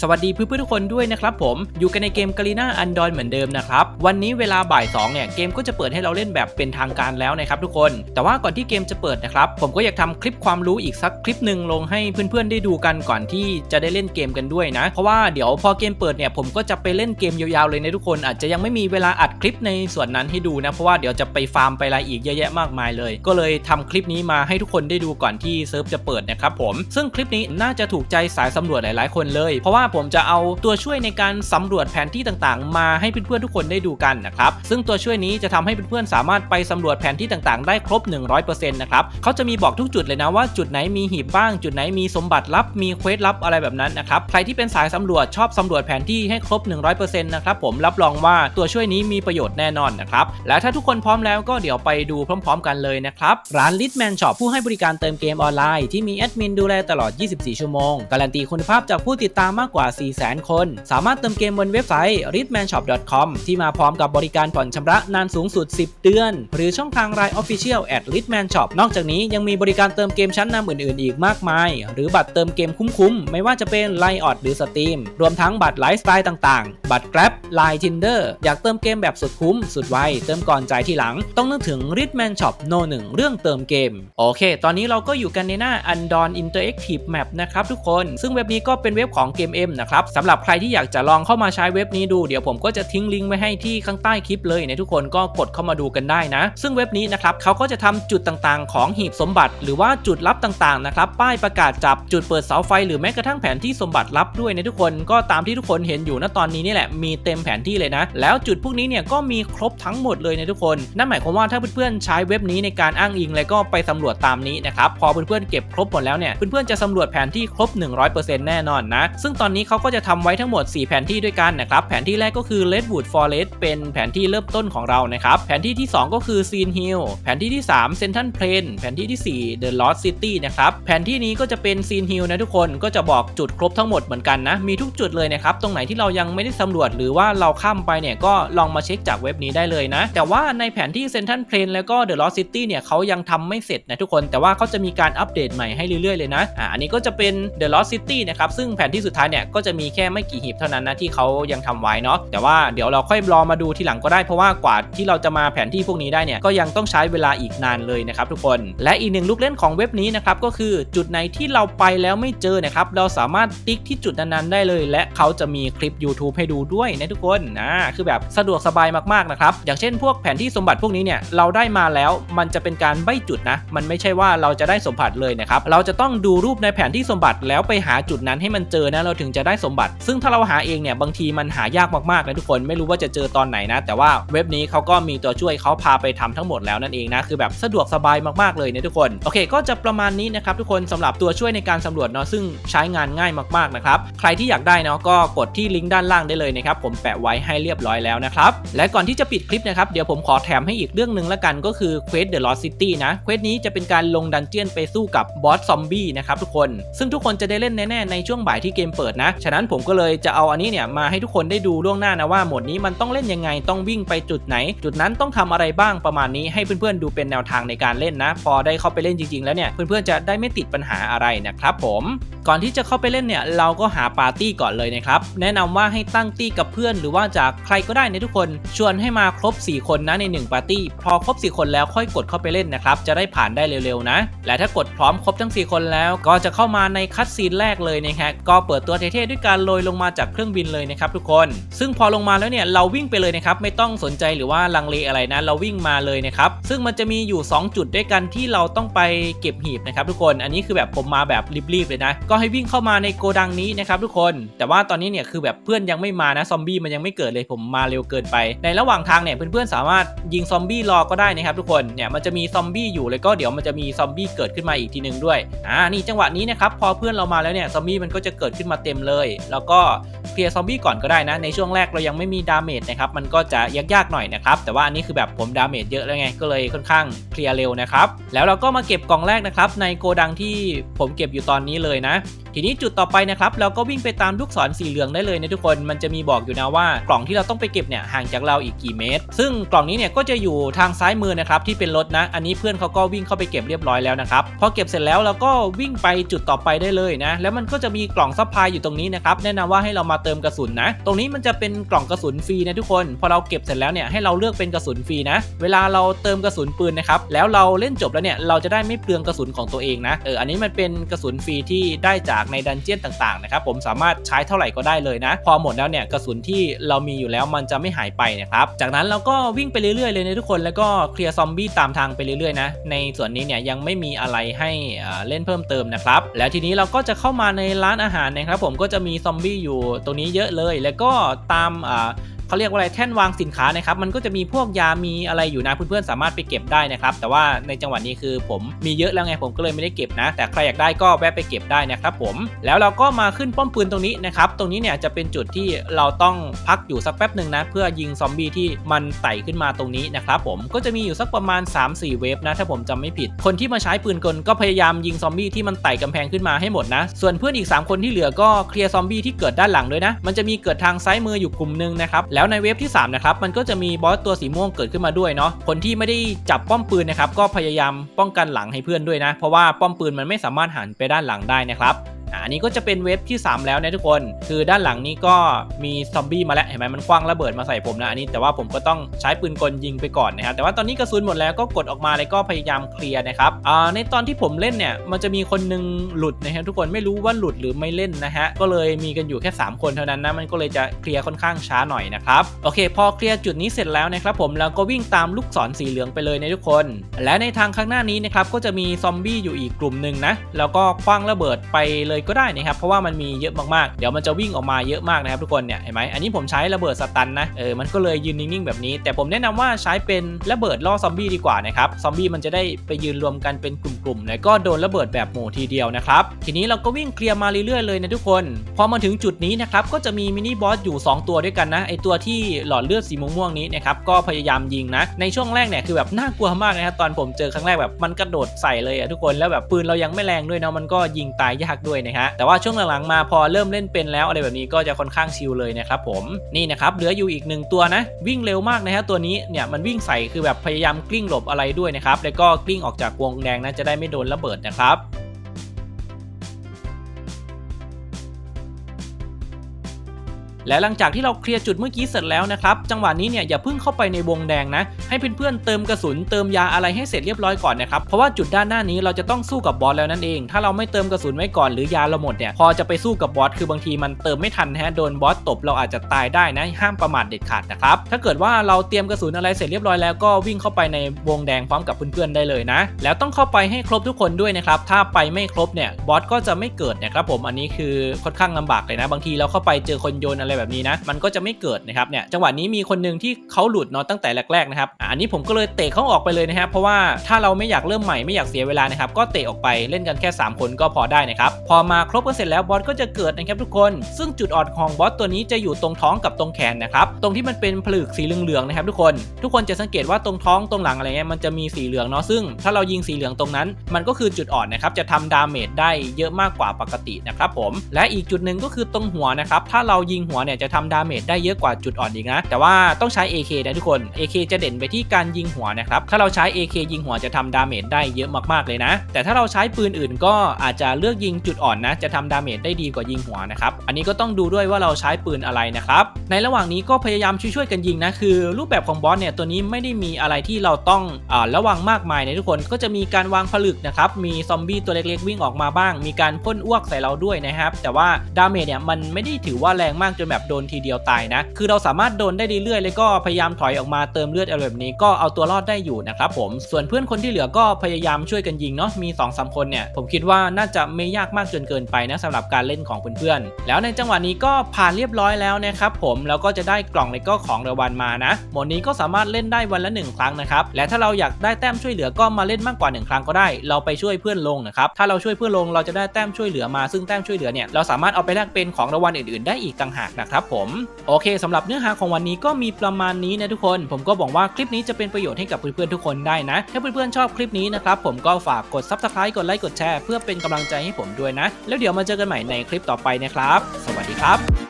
สวัสดีเพื่อนๆทุกคนด้วยนะครับผมอยู่กันในเกมกาลีนาอันดอนเหมือนเดิมนะครับวันนี้เวลาบ่าย2เนี่ยเกมก็จะเปิดให้เราเล่นแบบเป็นทางการแล้วนะครับทุกคน แต่ว่าก่อนที่เกมจะเปิดนะครับผมก็อยากทำคลิปความรู้อีกสักคลิปหนึ่งลงให้เพื่อนๆได้ดูกันก่อนที่จะได้เล่นเกมกันด้วยนะ เพราะว่าเดี๋ยวพอเกมเปิดเนี่ยผมก็จะไปเล่นเกมยาวๆเลยนะทุกคน อาจจะยังไม่มีเวลาอัดคลิปในส่วนนั้นให้ดูนะเพราะว่าเดี๋ยวจะไปฟาร์มไปอะไรอีกเยอะแยะมากมายเลย ก็เลยทำคลิปนี้มาให้ทุกคนได้ดูก่อนที่เซิร์ฟจะเปิดนะครับผมซึ่งคลิปนี้น่าจะถูกใจสายสำรวจหลายๆ คนเลยเพราะว่าผมจะเอาตัวช่วยในการสำรวจแผนที่ต่างๆ มาให้เพื่อนๆทุกคนได้ดูกันนะครับ ซึ่งตัวช่วยนี้จะทำให้เพื่อนๆสามารถไปสำรวจแผนที่ต่างๆ ได้ครบ 100%นะครับเขาจะมีบอกทุกจุดเลยนะว่าจุดไหนมีหีบบ้าง จุดไหนมีสมบัติลับมีเควสลับอะไรแบบนั้นนะครับใครที่เป็นสายสำรวจชอบสำรวจแผนที่ให้ครบ 100%นะครับผมรับรองว่าตัวช่วยนี้มีประโยชน์แน่นอนนะครับและถ้าทุกคนพร้อมแล้วก็เดี๋ยวไปดูพร้อม ๆ กันเลยนะครับร้าน Litman Shop ผู้ให้บริการเติมเกมออนไลน์ที่มีแอดมินดูแลตลอด 24 ชั่วโมงการันตีคุณภาพจากผู้ติดตามมากกว่า 400,000 คน สามารถเติมเกมบนเว็บไซต์ ritmanshop.com ที่มาพร้อมกับบริการผ่อนชำระนานสูงสุด 10 เดือน หรือช่องทาง Line Official at ritmanshop นอกจากนี้ยังมีบริการเติมเกมชั้นนำอื่นๆ อีกมากมาย หรือบัตรเติมเกมคุ้มๆ ไม่ว่าจะเป็น Line o d หรือ Steam รวมทั้งบัตรไลฟ์สไตล์ต่างๆ บัตร Grab Line Tinder อยากเติมเกมแบบสุดคุ้ม สุดไวเติมก่อนจ่ายทีหลัง ต้องนึกถึง Ritman Shop No 1 เรื่องเติมเกม โอเค ตอนนี้เราก็อยู่กันในหน้า Undon Interactive Map นะครับทุกคน ซึ่งเว็บนี้ก็เป็นเว็บของเกม M นะครับสำหรับใครที่อยากจะลองเข้ามาใช้เว็บนี้ดูเดี๋ยวผมก็จะทิ้งลิงก์ไว้ให้ที่ข้างใต้คลิปเลยนะทุกคนก็กดเข้ามาดูกันได้นะ ซึ่งเว็บนี้นะครับเขาก็จะทำจุดต่างๆ ของหีบสมบัติ หรือว่าจุดลับต่างๆนะครับป้ายประกาศจับจุดเปิดเสาไฟหรือแม้กระทั่งแผนที่สมบัติลับด้วยนะทุกคนก็ตามที่ทุกคนเห็นอยู่ณตอนนี้นี่แหละมีเต็มแผนที่เลยนะ แล้วจุดพวกนี้เนี่ยก็มีครบทั้งหมดเลยนะทุกคน นั่นหมายความว่าถ้าเพื่อนๆใช้เว็บนี้ในการอ้างอิงแล้วก็ไปสำรวจตามนี้นะครับพอเพื่อนๆเก็บครบหมดแล้วเนี่ยเพื่อนๆจะสำรวจแผนที่ครบ 100%แน่นอนนะ ซึ่งตอนนี้เขาก็จะทำไว้ทั้งหมด 4 แผนที่ด้วยกันนะครับ แผนที่แรกก็คือ Redwood Forest เป็นแผนที่เริ่มต้นของเรานะครับ แผนที่ที่ 2 ก็คือ Sin Hill แผนที่ที่ 3 Central Plain แผนที่ที่ 4 The Lost City นะครับ แผนที่นี้ก็จะเป็น Sin Hill นะทุกคน ก็จะบอกจุดครบทั้งหมดเหมือนกันนะ มีทุกจุดเลยนะครับ ตรงไหนที่เรายังไม่ได้สำรวจหรือว่าเราข้ามไปเนี่ยก็ลองมาเช็คจากเว็บนี้ได้เลยนะ แต่ว่าในแผนที่ Central Plain แล้วก็ The Lost City เนี่ยเขายังทำไม่เสร็จนะทุกคน แต่ว่าเขาจะมีการอัปเดตใหม่ให้เรื่อยๆเลยนะ อ่า อันนี้ก็จะเป็น The Lost City นะครับ ซึ่งแผนที่สุดท้ายเนี่ยก็จะมีแค่ไม่กี่หีบเท่านั้นนะที่เขายังทำไว้เนาะแต่ว่าเดี๋ยวเราค่อยรอมาดูทีหลังก็ได้เพราะว่ากว่าที่เราจะมาแผนที่พวกนี้ได้เนี่ยก็ยังต้องใช้เวลาอีกนานเลยนะครับทุกคนและอีกหนึ่งลูกเล่นของเว็บนี้นะครับก็คือจุดไหนที่เราไปแล้วไม่เจอนะครับเราสามารถติ๊กที่จุดนั้นๆได้เลย และเขาจะมีคลิป YouTube ให้ดูด้วยนะทุกคนนะคือแบบสะดวกสบายมากๆนะครับอย่างเช่นพวกแผนที่สมบัติพวกนี้เนี่ยเราได้มาแล้วมันจะเป็นการใบจุดนะ มันไม่ใช่ว่าเราจะได้สมบัติเลยนะครับเราจะต้องดูรูปในแผนที่สมบัติแล้วไปหาจุดนั้นให้มันเจอนะเราถึงจะได้สมบัติ ซึ่งถ้าเราหาเองเนี่ยบางทีมันหายากมากๆนะทุกคนไม่รู้ว่าจะเจอตอนไหนนะ แต่ว่าเว็บนี้เขาก็มีตัวช่วยเขาพาไปทำทั้งหมดแล้วนั่นเองนะคือแบบสะดวกสบายมากๆเลยนะทุกคนโอเค ก็จะประมาณนี้นะครับทุกคนสำหรับตัวช่วยในการสำรวจเนาะซึ่งใช้งานง่ายมากๆนะครับใครที่อยากได้เนาะก็กดที่ลิงก์ด้านล่างได้เลยนะครับผมแปะไว้ให้เรียบร้อยแล้วนะครับและก่อนที่จะปิดคลิปนะครับเดี๋ยวผมขอแถมให้อีกเรื่องหนึ่งละกันก็คือ Quest The Lost City นะเควสนี้จะเป็นการลงดันเจียนไปสู้กับบอสซอมบี้นะครับทุกคน ซึ่งทุกคนจะได้เล่นแน่ๆในช่วงบ่ายที่เกมเปิดนะ ฉะนั้นผมก็เลยจะเอาอันนี้เนี่ยมาให้ทุกคนได้ดูล่วงหน้านะว่าโหมดนี้มันต้องเล่นยังไงต้องวิ่งไปจุดไหน จุดนั้นต้องทำอะไรบ้างประมาณนี้ให้เพื่อนๆดูเป็นแนวทางในการเล่นนะ พอได้เข้าไปเล่นจริงๆแล้วเนี่ยเพื่อนๆจะได้ไม่ติดปัญหาอะไรนะครับผมก่อนที่จะเข้าไปเล่นเนี่ยเราก็หาปาร์ตี้ก่อนเลยนะครับแนะนำว่าให้ตั้งตี้กับเพื่อนหรือว่าจากใครก็ได้ในทุกคน ชวนให้มาครบ 4 คนนะใน 1 ปาร์ตี้ พอครบ 4 คนแล้วค่อยกดเข้าไปเล่นนะครับจะได้ผ่านได้เร็วๆนะ และถ้ากดพร้อมครบทั้ง 4 คนแล้ว ก็จะเข้ามาในคัดซีนแรกเลยนะฮะก็เปิดตัวเท่ๆด้วยการโรยลงมาจากเครื่องบินเลยนะครับทุกคน ซึ่งพอลงมาแล้วเนี่ยเราวิ่งไปเลยนะครับไม่ต้องสนใจหรือว่าลังเลอะไรนะ เราวิ่งมาเลยนะครับซึ่งมันจะมีอยู่ 2 จุดด้วยกันที่เราต้องไปเก็บหีบนะครับทุกคนอันนี้คือแบบผมมาแบบรีบๆเลยนะ ก็ให้วิ่งเข้ามาในโกดังนี้นะครับทุกคน แต่ว่าตอนนี้เนี่ยคือแบบเพื่อนยังไม่มานะซอมบี้มันยังไม่เกิดเลยผมมาเร็วเกินไป ในระหว่างทางเนี่ยเพื่อนๆสามารถยิงซอมบี้รอก็ได้นะครับทุกคนเนี่ยมันจะมีซอมบี้อยู่แล้วก็เดี๋ยวมันจะมีซอมบี้เกิดขึ้นมาอีกทีหนึ่งด้วยอ่านี่จังหวะนี้นะครับพอเพื่อนเรามาแล้วเนี่ยซอมบี้มันก็จะเกิดขึ้นมาเต็มเลย แล้วก็เคลียร์ซอมบี้ก่อนก็ได้นะ ในช่วงแรกเรายังไม่มีดาเมจนะครับ มันก็จะยากๆหน่อยนะครับ แต่ว่าอันนี้คือแบบผมดาเมจเยอะแล้วไง ก็เลยค่อนข้างเคลียร์เร็วนะครับ แล้วเราก็มาเก็บกล่องแรกนะครับ ในโกดังที่ผมเก็บอยู่ตอนนี้เลยนะ ทีนี้จุดต่อไปนะครับเราก็วิ่งไปตามลูกศรสีเหลืองได้เลยนะทุกคนมันจะมีบอกอยู่นะว่ากล่องที่เราต้องไปเก็บเนี่ยห่างจากเราอีกกี่เมตร ซึ่งกล่องนี้เนี่ยก็จะอยู่ทางซ้ายมือนะครับที่เป็นรถนะ อันนี้เพื่อนเขาก็วิ่งเข้าไปเก็บเรียบร้อยแล้วนะครับพอเก็บเสร็จแล้วเราก็วิ่งไปจุดต่อไปได้เลยนะ แล้วมันก็จะมีกล่องซัพพลายอยู่ตรงนี้นะครับแนะนำว่าให้เรามาเติมกระสุนนะ ตรงนี้มันจะเป็นกล่องกระสุนฟรีนะทุกคน พอเราเก็บเสร็จแล้วเนี่ยให้เราเลือกเป็นกระสุนฟรีนะ เวลาเราเติมกระสุนปืนนะครับแล้วเราเล่นจบแล้วเนี่ยเราจะได้ไม่เปลืองกระสุนของตัวเองนะเอออันนี้มันเป็นกระสุนฟรีที่ได้จากในดันเจี้ยนต่างๆนะครับผมสามารถใช้เท่าไหร่ก็ได้เลยนะ พอหมดแล้วเนี่ยกระสุนที่เรามีอยู่แล้วมันจะไม่หายไปนะครับจากนั้นเราก็วิ่งไปเรื่อยๆเลยนะทุกคนแล้วก็เคลียร์ซอมบี้ตามทางไปเรื่อยๆนะในส่วนนี้เนี่ยยังไม่มีอะไรให้เล่นเพิ่มเติมนะครับแล้วทีนี้เราก็จะเข้ามาในร้านอาหารนะครับผมก็จะมีซอมบี้อยู่ตรงนี้เยอะเลย แล้วก็ตามอ่า เขาเรียกว่าอะไรแท่นวางสินค้านะครับมันก็จะมีพวกยามีอะไรอยู่นะเพื่อนๆสามารถไปเก็บได้นะครับแต่ว่าในจังหวะนี้คือผมมีเยอะแล้วไงผมก็เลยไม่ได้เก็บนะ แต่ใครอยากได้ก็แวะไปเก็บได้นะครับผมแล้วเราก็มาขึ้นป้อมปืนตรงนี้นะครับตรงนี้เนี่ยจะเป็นจุดที่เราต้องพักอยู่สักแป๊บหนึ่งนะเพื่อยิงซอมบี้ที่มันไต่ขึ้นมาตรงนี้นะครับผมก็จะมีอยู่สักประมาณ 3-4 เวฟนะถ้าผมจำไม่ผิด คนที่มาใช้ปืนกลก็พยายามยิงซอมบี้ที่มันไต่กำแพงขึ้นมาให้หมดนะ ส่วนเพื่อนอีก 3 คนที่เหลือก็เคลียร์ซอมบี้ที่เกิดด้านหลังด้วยนะ มันจะมีเกิดทางซ้ายมืออยู่กลุ่มหนึงนะครับแล้วในเวฟที่3นะครับมันก็จะมีบอสตัวสีม่วงเกิดขึ้นมาด้วยเนาะคนที่ไม่ได้จับป้อมปืนนะครับก็พยายามป้องกันหลังให้เพื่อนด้วยนะ เพราะว่าป้อมปืนมันไม่สามารถหันไปด้านหลังได้นะครับ อันนี้ก็จะเป็นเวฟที่ 3 แล้วนะทุกคน คือด้านหลังนี้ก็มีซอมบี้มาแล้วเห็นไหมมันคว้างระเบิดมาใส่ผมนะอันนี้แต่ว่าผมก็ต้องใช้ปืนกลยิงไปก่อนนะครับแต่ว่าตอนนี้กระสุนหมดแล้วก็กดออกมาเลยก็พยายามเคลียร์นะครับอ่าในตอนที่ผมเล่นเนี่ยมันจะมีคนหนึงหลุดนะครับทุกคนไม่รู้ว่าหลุดหรือไม่เล่นนะฮะก็เลยมีกันอยู่แค่ 3 คนเท่านั้นนะมันก็เลยจะเคลียร์ค่อนข้างช้าหน่อยนะครับโอเค พอเคลียร์จุดนี้เสร็จแล้วนะครับผมเราก็วิ่งตามลูกศรสีเหลืองไปเลยนะทุกคน และในทางข้างหน้านี้นะครับก็จะมีซอมบี้อยู่อีกกลุ่มหนึ่งนะแล้วก็คว้างระเบิดไปเลยก็ได้นะครับ เพราะว่ามันมีเยอะมากๆ เดี๋ยวมันจะวิ่งออกมาเยอะมากนะครับทุกคนเนี่ย เห็นไหมอันนี้ผมใช้ระเบิดสตันนะ เออ มันก็เลยยืนนิ่งๆแบบนี้ แต่ผมแนะนำว่าใช้เป็นระเบิดล่อซอมบี้ดีกว่านะครับ ซอมบี้มันจะได้ไปยืนรวมกันเป็นกลุ่มๆ แล้วก็โดนระเบิดแบบหมู่ทีเดียวนะครับ ทีนี้เราก็วิ่งเคลียร์มาเรื่อยๆเลยนะทุกคน พอมาถึงจุดนี้นะครับก็จะมีมินิบอสอยู่ 2 ตัวด้วยกันนะ ไอตัวที่หลอดเลือดสีม่วงๆนี้นะครับก็พยายามยิงนะ ในช่วงแรกเนี่ยคือแบบน่ากลัวมากนะครับตอนผมเจอครั้งแรกแบบมันกระโดดใส่เลยอะทุกคนแล้วแบบปืนเรายังไม่แรงด้วยเนาะมันก็ยิงตายยากด้วยนะฮะแต่ว่าช่วงหลังๆมาพอเริ่มเล่นเป็นแล้วอะไรแบบนี้ก็จะค่อนข้างชิลเลยนะครับผมนี่นะครับเหลืออยู่อีกหนึ่งตัวนะ วิ่งเร็วมากนะฮะตัวนี้เนี่ยมันวิ่งใส่คือแบบพยายามกลิ้งหลบอะไรด้วยนะครับแล้วก็กลิ้งออกจากวงแดงนะจะได้ไม่โดนระเบิดนะครับ และหลังจากที่เราเคลียร์จุดเมื่อกี้เสร็จแล้วนะครับ จังหวะนี้เนี่ยอย่าเพิ่งเข้าไปในวงแดงนะ ให้เพื่อนๆเติมกระสุนเติมยาอะไรให้เสร็จเรียบร้อยก่อนนะครับ เพราะว่าจุดด้านหน้านี้เราจะต้องสู้กับบอสแล้วนั่นเอง ถ้าเราไม่เติมกระสุนไว้ก่อนหรือยาเราหมดเนี่ยพอจะไปสู้กับบอสคือบางทีมันเติมไม่ทันฮะโดนบอสตบเราอาจจะตายได้นะห้ามประมาทเด็ดขาดนะครับถ้าเกิดว่าเราเตรียมกระสุนอะไรเสร็จเรียบร้อยแล้วก็วิ่งเข้าไปในวงแดงพร้อมกับเพื่อนๆได้เลยนะ แล้วต้องเข้าไปให้ครบทุกคนด้วยนะครับถ้าไปไม่ครบเนี่ยบอสก็จะไม่เกิดนะครับผมอันนี้คือค่อนข้างลำบากเลยนะ บางทีเราเข้าไปเจอคนโยนอะไรแบบนี้นะ มันก็จะไม่เกิดนะครับเนี่ยจังหวะนี้มีคนหนึ่งที่เขาหลุดเนาะตั้งแต่แรกๆนะครับอันนี้ผมก็เลยเตะเขาออกไปเลยนะครับเพราะว่าถ้าเราไม่อยากเริ่มใหม่ไม่อยากเสียเวลานะครับก็เตะออกไปเล่นกันแค่ 3 คนก็พอได้นะครับพอมาครบกันเสร็จแล้วบอสก็จะเกิดนะครับทุกคน ซึ่งจุดอ่อนของบอสตัวนี้จะอยู่ตรงท้องกับตรงแขนนะครับตรงที่มันเป็นผลึกสีเหลืองๆนะครับทุกคนทุกคนจะสังเกตว่าตรงท้องตรงหลังอะไรเงี้ยมันจะมีสีเหลืองเนาะซึ่ง ถ้าเรายิงสีเหลืองตรงนั้น มันก็คือจุดอ่อนนะครับจะทำดาเมจได้เยอะมากกว่าปกตินะครับผมและอีกจุดหนึ่งก็คือตรงหัวนะครับถ้าเรายิงหัวเนี่ยจะทำดาเมจได้เยอะกว่าจุดอ่อนอีกนะ แต่ว่าต้องใช้ AK นะทุกคน AK จะเด่นไปที่การยิงหัวนะครับ ถ้าเราใช้ AK ยิงหัวจะทำดาเมจได้เยอะมากๆเลยนะ แต่ถ้าเราใช้ปืนอื่นก็อาจจะเลือกยิงจุดอ่อนนะ จะทำดาเมจได้ดีกว่ายิงหัวนะครับ อันนี้ก็ต้องดูด้วยว่าเราใช้ปืนอะไรนะครับ ในระหว่างนี้ก็พยายามช่วยๆกันยิงนะ คือรูปแบบของบอสเนี่ยตัวนี้ไม่ได้มีอะไรที่เราต้องอระวังมากมายนะทุกคน ก็จะมีการวางผลึกนะครับ มีซอมบี้ตัวเล็กๆวิ่งออกมาบ้าง มีการพ่นอ้วกใส่เราด้วยนะครับ แต่ว่าดาเมจเนี่ยมันไม่ได้ถือว่าแรงมากจนแบบโดนทีเดียวตายนะ คือเราสามารถโดนได้เรื่อยๆเลยก็พยายามถอยออกมาเติมเลือดอะไรแบบนี้ก็เอาตัวรอดได้อยู่นะครับผม ส่วนเพื่อนคนที่เหลือก็พยายามช่วยกันยิงเนาะ มี2อสคนเนี่ย ผมคิดว่าน่าจะไม่ยากมากจนเกินไปนะสำหรับการเล่นของเพื่อนๆ แล้วในจังหวะนี้ก็ผ่านเรียบร้อยแล้วนะครับผม แล้วก็จะได้กล่องในก็ของรางวัลมานะโหมดนี้ก็สามารถเล่นได้วันละ 1 ครั้งนะครับ และถ้าเราอยากได้แต้มช่วยเหลือก็มาเล่นมากกว่า 1 ครั้งก็ได้ เราไปช่วยเพื่อนลงนะครับ ถ้าเราช่วยเพื่อนลงเราจะได้แต้มช่วยเหลือมา ซึ่งแต้มช่วยเหลือเนี่ยเราสามารถเอาไปแลกเป็นของรางวัลอื่นๆ ได้อีกต่างหากนะนะครับผมโอเคสำหรับเนื้อหาของวันนี้ก็มีประมาณนี้นะทุกคน ผมก็หวังว่าคลิปนี้จะเป็นประโยชน์ให้กับเพื่อนๆทุกคนได้นะ ถ้าเพื่อนๆชอบคลิปนี้นะครับผมก็ฝากกด subscribe กดไลค์กดแชร์เพื่อเป็นกำลังใจให้ผมด้วยนะ แล้วเดี๋ยวมาเจอกันใหม่ในคลิปต่อไปนะครับ สวัสดีครับ